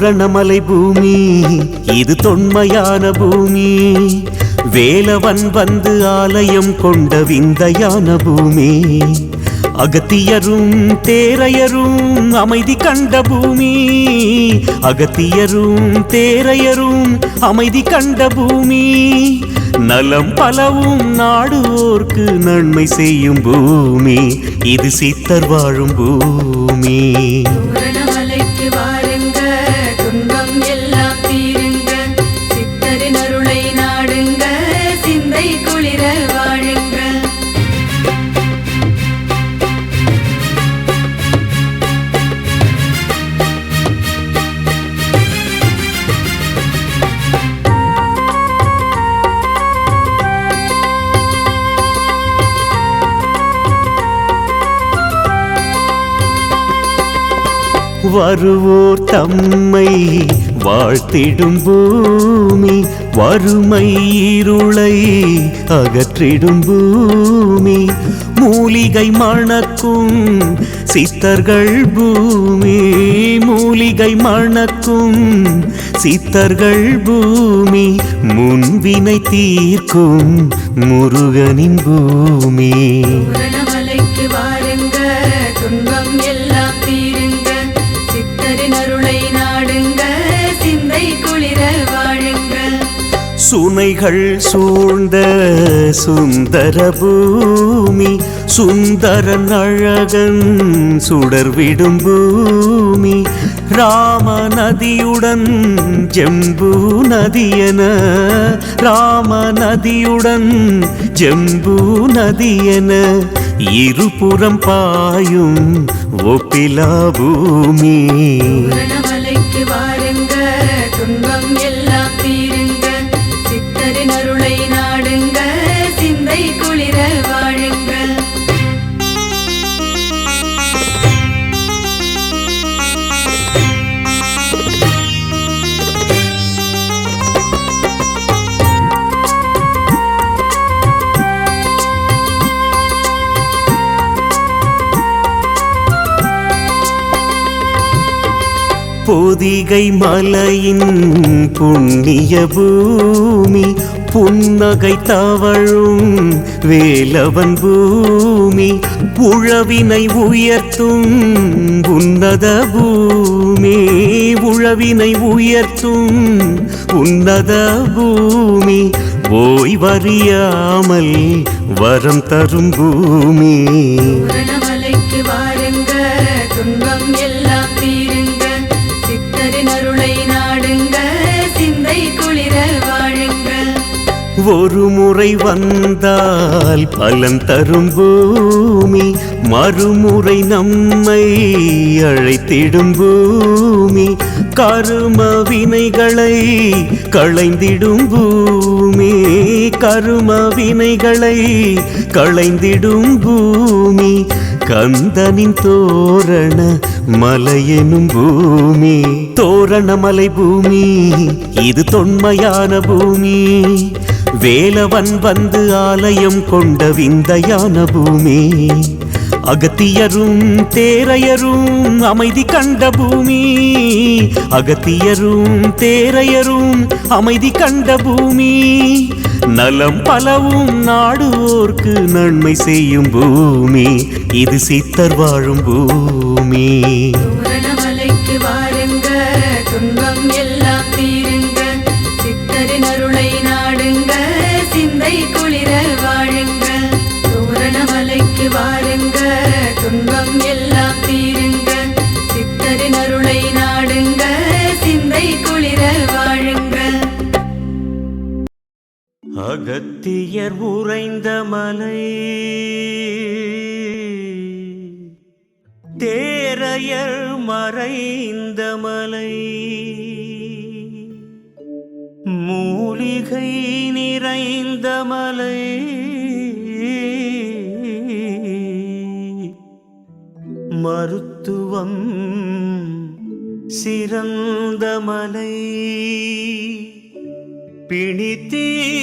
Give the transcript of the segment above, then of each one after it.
தோரணமலை பூமி. இது தொன்மையான பூமி. வேலவன் வந்து ஆலயம் கொண்ட விந்தையான பூமி. அகத்தியரும் தேரையரும் அமைதி கண்ட பூமி. அகத்தியரும் தேரையரும் அமைதி கண்ட பூமி. நலம் பலவும் நாடுவோர்க்கு நன்மை செய்யும் பூமி. இது சித்தர் வாழும் பூமி. வருவோர் தம்மை வாழ்த்திடும் பூமி வறுமை இருளை அகற்றிடும் பூமி. மூலிகை மணக்கும் சித்தர்கள் பூமி மூலிகை மணக்கும் சித்தர்கள் பூமி. முன்வினை தீர்க்கும் முருகனின் பூமி. சுனைகள் சூழ்ந்த சுந்தர பூமி சுந்தரன் அழகன் சுடர்விடும் பூமி. ராம நதியுடன் ஜெம்பு நதியன ராம நதியுடன் ஜெம்பு நதியன இருபுறம் பாயும் ஒப்பிலா பூமி. வாருங்க துன்பம் எல்லாம் பொதிகை மலையின் புண்ணிய பூமி புன்னகை தவழும் வேலவன் பூமி உழவினை உயர்த்தும் உன்னத பூமி உழவினை உயர்த்தும் உன்னத பூமி ஓய்வறியாமல் வரம் தரும் பூமி. வாருங்க துன்பம் எல்லாம் ஒரு முறை வந்தால் பலன் தரும் பூமி மறுமுறை நம்மை அழைத்திடும் பூமி. கரும வினைகளை களைந்திடும் பூமி கரும வினைகளை களைந்திடும் பூமி. கந்தனின் தோரண மலையெனும் பூமி. தோரண மலை பூமி இது தொன்மையான பூமி. வேலவன் வந்து ஆலயம் கொண்ட விந்தையான பூமி. அகத்தியரும் தேரையரும் அமைதி கண்ட பூமி. அகத்தியரும் தேரையரும் அமைதி கண்ட பூமி. நலம் பலவும் நாடுவோர்க்கு நன்மை செய்யும் பூமி. இது சித்தர் வாழும் பூமி. பூரணமலைக்கு அகத்தியர் உறைந்த மலை. தேரையர் மறைந்த மலை. மூலிகை நிறைந்த மலை. மருத்துவம் சிறந்த மலை. பிணித்தீ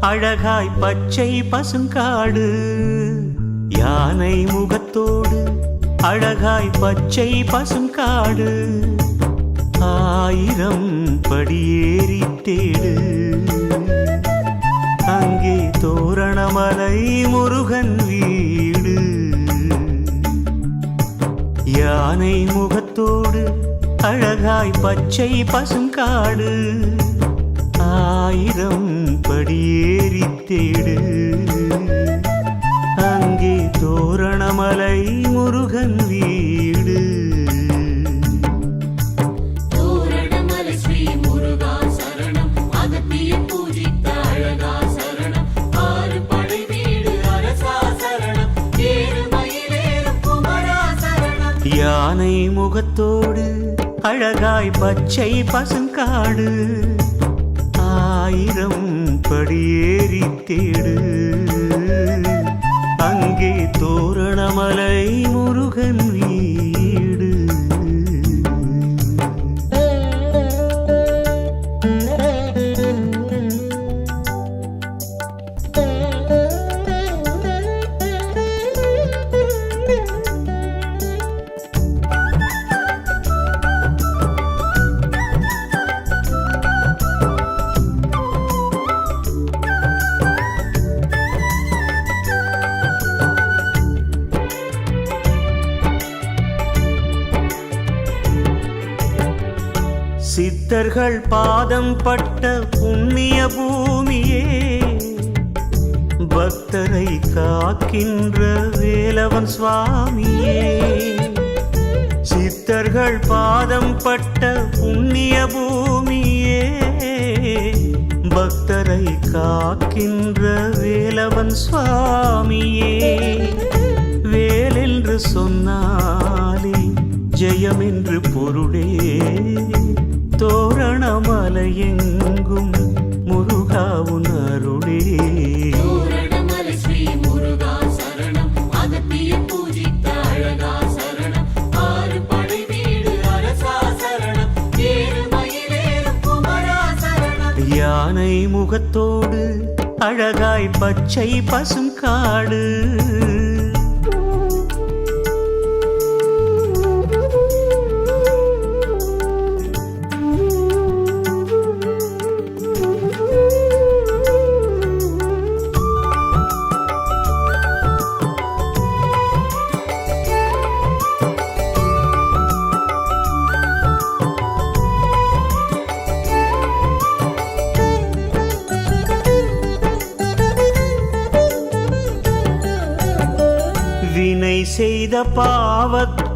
அழகாய் பச்சை பசுங்காடு. யானை முகத்தோடு அழகாய் பச்சை பசுங்காடு. ஆயிரம் படியேறி தேடு. அங்கே தோரணமலை முருகன் வீடு. யானை முகத்தோடு அழகாய் பச்சை பசுங்காடு. ஆயிரம் படியேறி தேடு. அங்கே தோரணமலை முருகன் வீடு. யானை முகத்தோடு அழகாய் பச்சை பசுங்காடு. ஆயிரம் படியேறி தேடு. சித்தர்கள் பாதம் பட்ட புண்ணிய பூமியே பக்தரை காக்கின்ற வேலவன் சுவாமியே. சித்தர்கள் பாதம் பட்ட புண்ணிய பூமியே பக்தரை காக்கின்ற வேலவன் சுவாமியே. வேலென்று சொன்னாலே ஜெயம் என்று பொருளே. தோரணமலையெங்கும் முருகா சரணம். யானை முகத்தோடு அழகாய் பச்சை பசுங்காடு வினை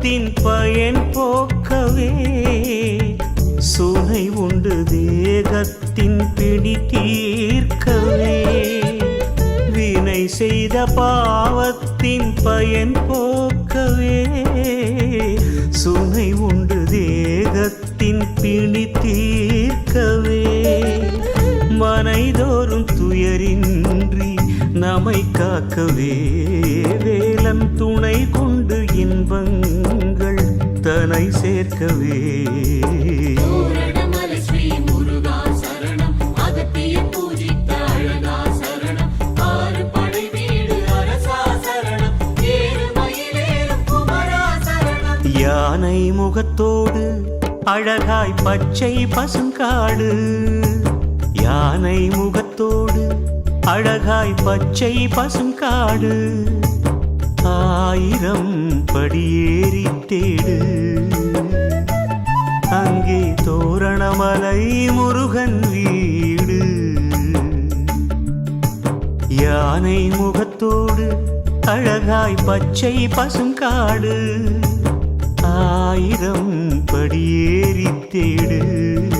பாவத்தின் பயன் போக்கவே. சுனை உண்டு தேகத்தின் பிடி தீர்க்கவே. வினை செய்த பாவத்தின் பயன் போக்கவே. சுனை உண்டு தேகத்தின் பிணி தீர்க்கவே. மனைதோறும் துயரின் நம்மை காக்கவே. வேலன் துணை கொண்டு இன்பங்கள் தனை சேர்க்கவே. யானை முகத்தோடு அழகாய் பச்சை பசுங்காடு யானை முகத்தோடு அழகாய் பச்சை பசும் காடு ஆயிரம் படியேறி தேடு. அங்கே தோரணமலை முருகன் வீடு. யானை முகத்தோடு அழகாய் பச்சை பசும் காடு ஆயிரம் படியேறி தேடு.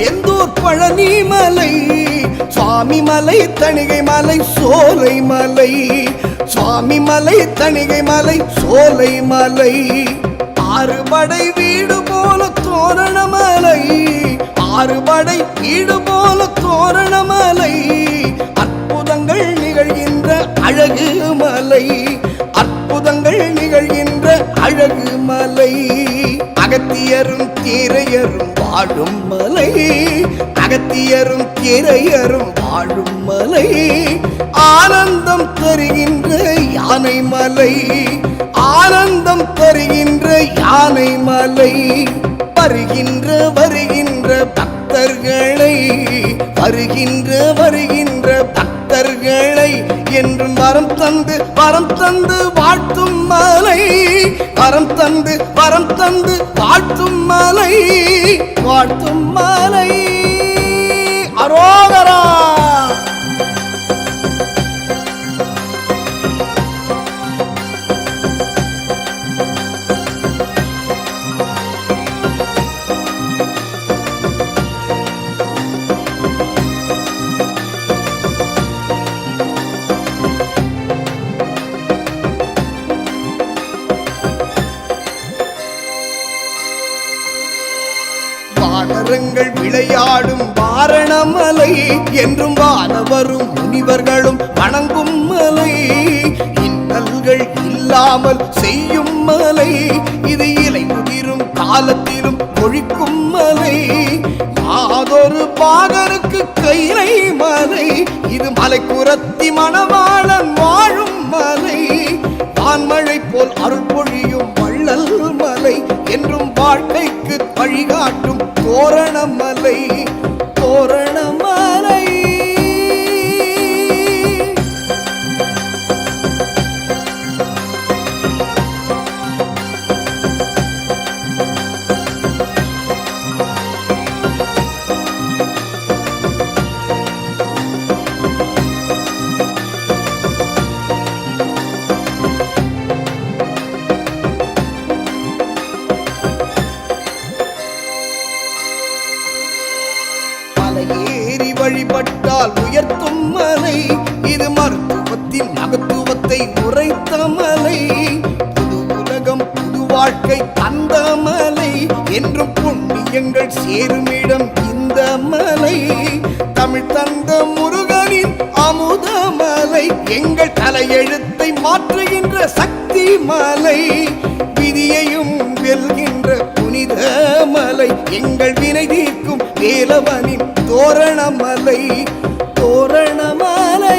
செந்தூர் பழனி மலை சுவாமி மலை தணிகை மலை சோலை மலை சுவாமி மலை தணிகை மலை சோலை மலை ஆறுபடை வீடு போல தோரண மலை ஆறுபடை வீடு போல தோரண மலை அற்புதங்கள் நிகழ்கின்ற அழகு மலை அற்புதங்கள் நிகழ்கின்ற அழகு மலை அகத்தியரும் கீரையரும் வாழும் மலை. அகத்தியரும் கீரையரும் வாழும் மலை. ஆனந்தம் தருகின்ற யானை மலை. ஆனந்தம் தருகின்ற யானை மலை. வருகின்ற வருகின்ற பக்தர்களை வருகின்ற வருகின்ற பக்த ஏழை என்றும் வரம் தந்து வரம் தந்து வாழ்த்தும் மலை. வரம் தந்து வரம் தந்து வாழ்த்தும் மலை. வாழ்த்தும் மலை. அரோகரா! மலை என்றும் வானவரும் முனிவர்களும் வணங்கும் மலை. இன்னல்கள் இல்லாமல் செய்யும் மலை. இது இலை முதிரும் காலத்திலும் ஒழிக்கும் மலை. யாதொரு பாகருக்கு கைலை மலை. இது மலை குரத்தி மணவாளன் வாழும் மலை. வான்மழை போல் அருள் பொழியும் வள்ளல் மலை. என்றும் வாழ்க்கைக்கு வழிகாட்டும் தோரணமலை தோரணமலை ஏறி வழிபட்டால் உயர்த்தும் மலை. இது மருத்துவத்தின் மகத்துவத்தை உரைத்த மலை. புது உலகம் புது வாழ்க்கை தந்த மலை. என்றும் புண்ணியங்கள் சேருமிடம் இந்த மலை. தமிழ் தந்த முருகனின் அமுத மலை. எங்கள் தலையெழுத்தை மாற்றுகின்ற சக்தி மலை. விதியையும் வெல்கின்ற புனித மலை எங்கள் வினை தீர்க்கும் வேலவனின் தோரணமலை தோரணமலை.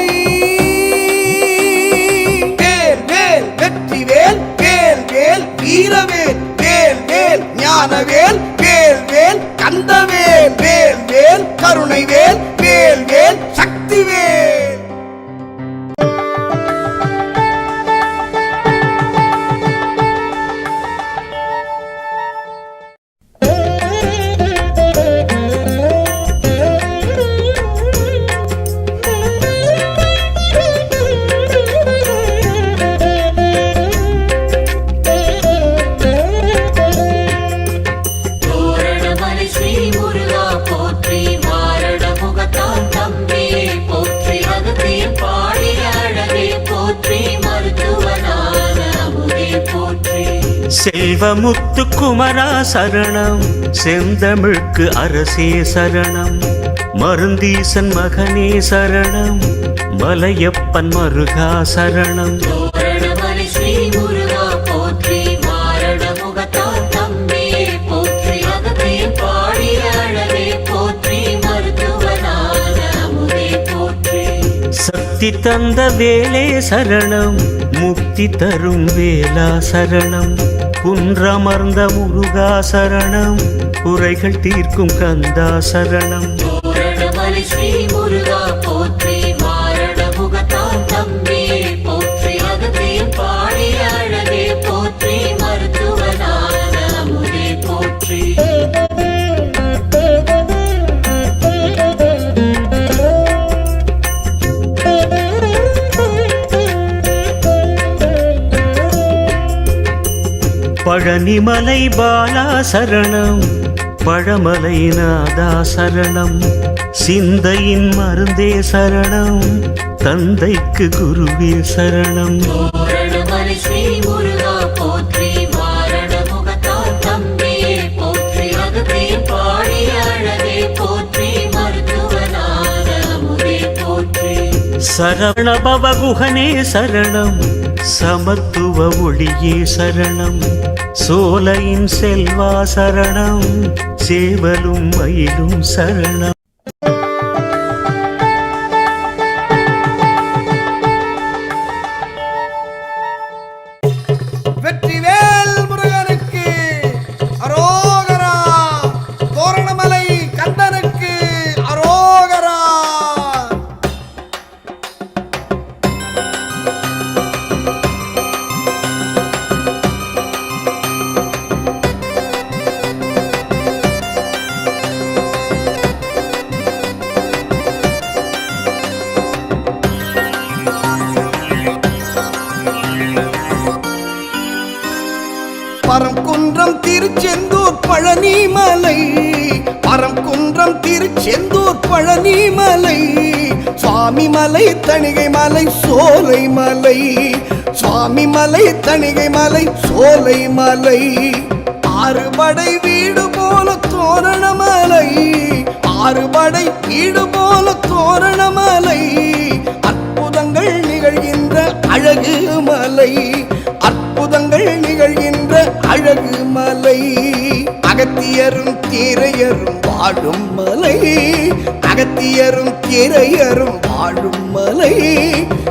வேல் வேல் வெற்றி வேல் வேல் வேல் வீரவேல் வேல் வேல் ஞானவேல் வேல் வேல் கந்தவேல் வேல் வேல் கருணை செல்வமுத்து குமரா சரணம். செந்தமிழ்க்கு அரசே சரணம். மருந்தீசன் மகனே சரணம். மலையப்பன் மருகா சரணம். சக்தி தந்த வேலே சரணம். முக்தி தரும் வேலா சரணம். குன்றமர்ந்த முருகா சரணம். குறைகள் தீர்க்கும் கந்தா சரணம். பழனிமலை பாலா சரணம் பழமலை நாதா சரணம் சிந்தையின் மருந்தே சரணம் தந்தைக்கு குருவே சரணம். தோரணமலை ஸ்ரீ முருகா போற்றி வாரண முகத்தால் தம்பியே போற்றி அகத்திய பாடி அழகே போற்றி மருத்துவனான அமுதே போற்றி. சரவண பவகுகனே சரணம் சமத்துவ ஒளியே சரணம். சோலையின் செல்வா சரணம் சேவலும் மயிலும் சரணம். மலை தணிகை மலை சோலை மலை. சுவாமி மலை தணிகை மலை சோலை மலை. ஆறுபடை வீடு போல தோரண மலை. ஆறுபடை வீடு போல தோரண மலை. அற்புதங்கள் நிகழ்கின்ற அழகு மலை. அற்புதங்கள் நிகழ்கின்ற அழகு மலை. அகத்தியரும் தீரையரும் வாழும் மலை. அகத்தியரும் தீரையரும் வாழும் மலை.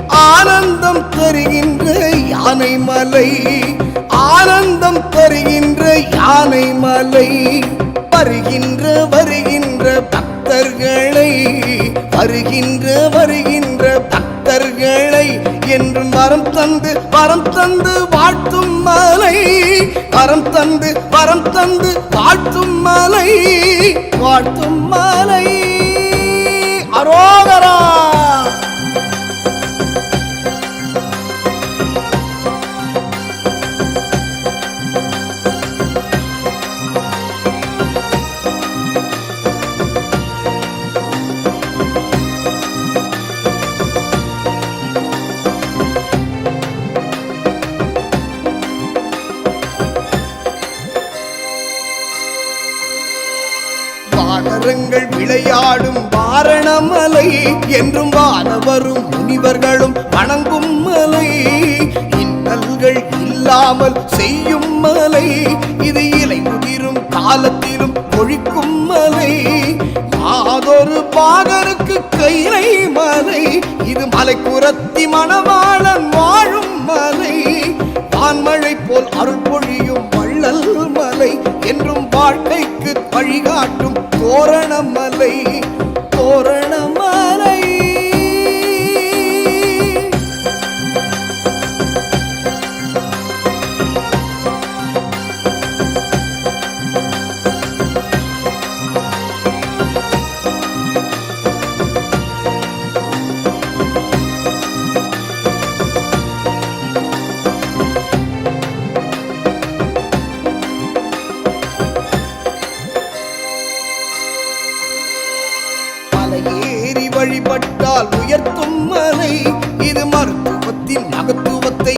ஆனந்தம் தருகின்ற யானை மலை. ஆனந்தம் தருகின்ற யானை மலை. வருகின்ற வருகின்ற பக்தர்களை வருகின்ற வருகின்ற பக்தர்களை என்றும் வரம் தந்து வரம் தந்து வாழ்த்தும் மலை. வரம் தந்து வரம் தந்து வாழ்த்தும் மலை. வாழ்த்தும் மலை. அரோகரா! விளையாடும் வாரணமலை என்றும் வானவரும் முனிவர்களும் வணங்கும் மலை. இன்னல்கள் இல்லாமல் செய்யும் மலை. இது இலை முதிரும் காலத்திலும் ஒழிக்கும் மலை. மாதொரு பாகருக்கு கைலை மலை. இது மலை குரத்தி மணவாளன் வாழும் மலை. வான்மழை போல் அருள் பொழியும் மழை வள்ளல் மலை என்றும் வாழ்க்கைக்கு வழிகாட்டும் தோரணமலை தோரணமலை.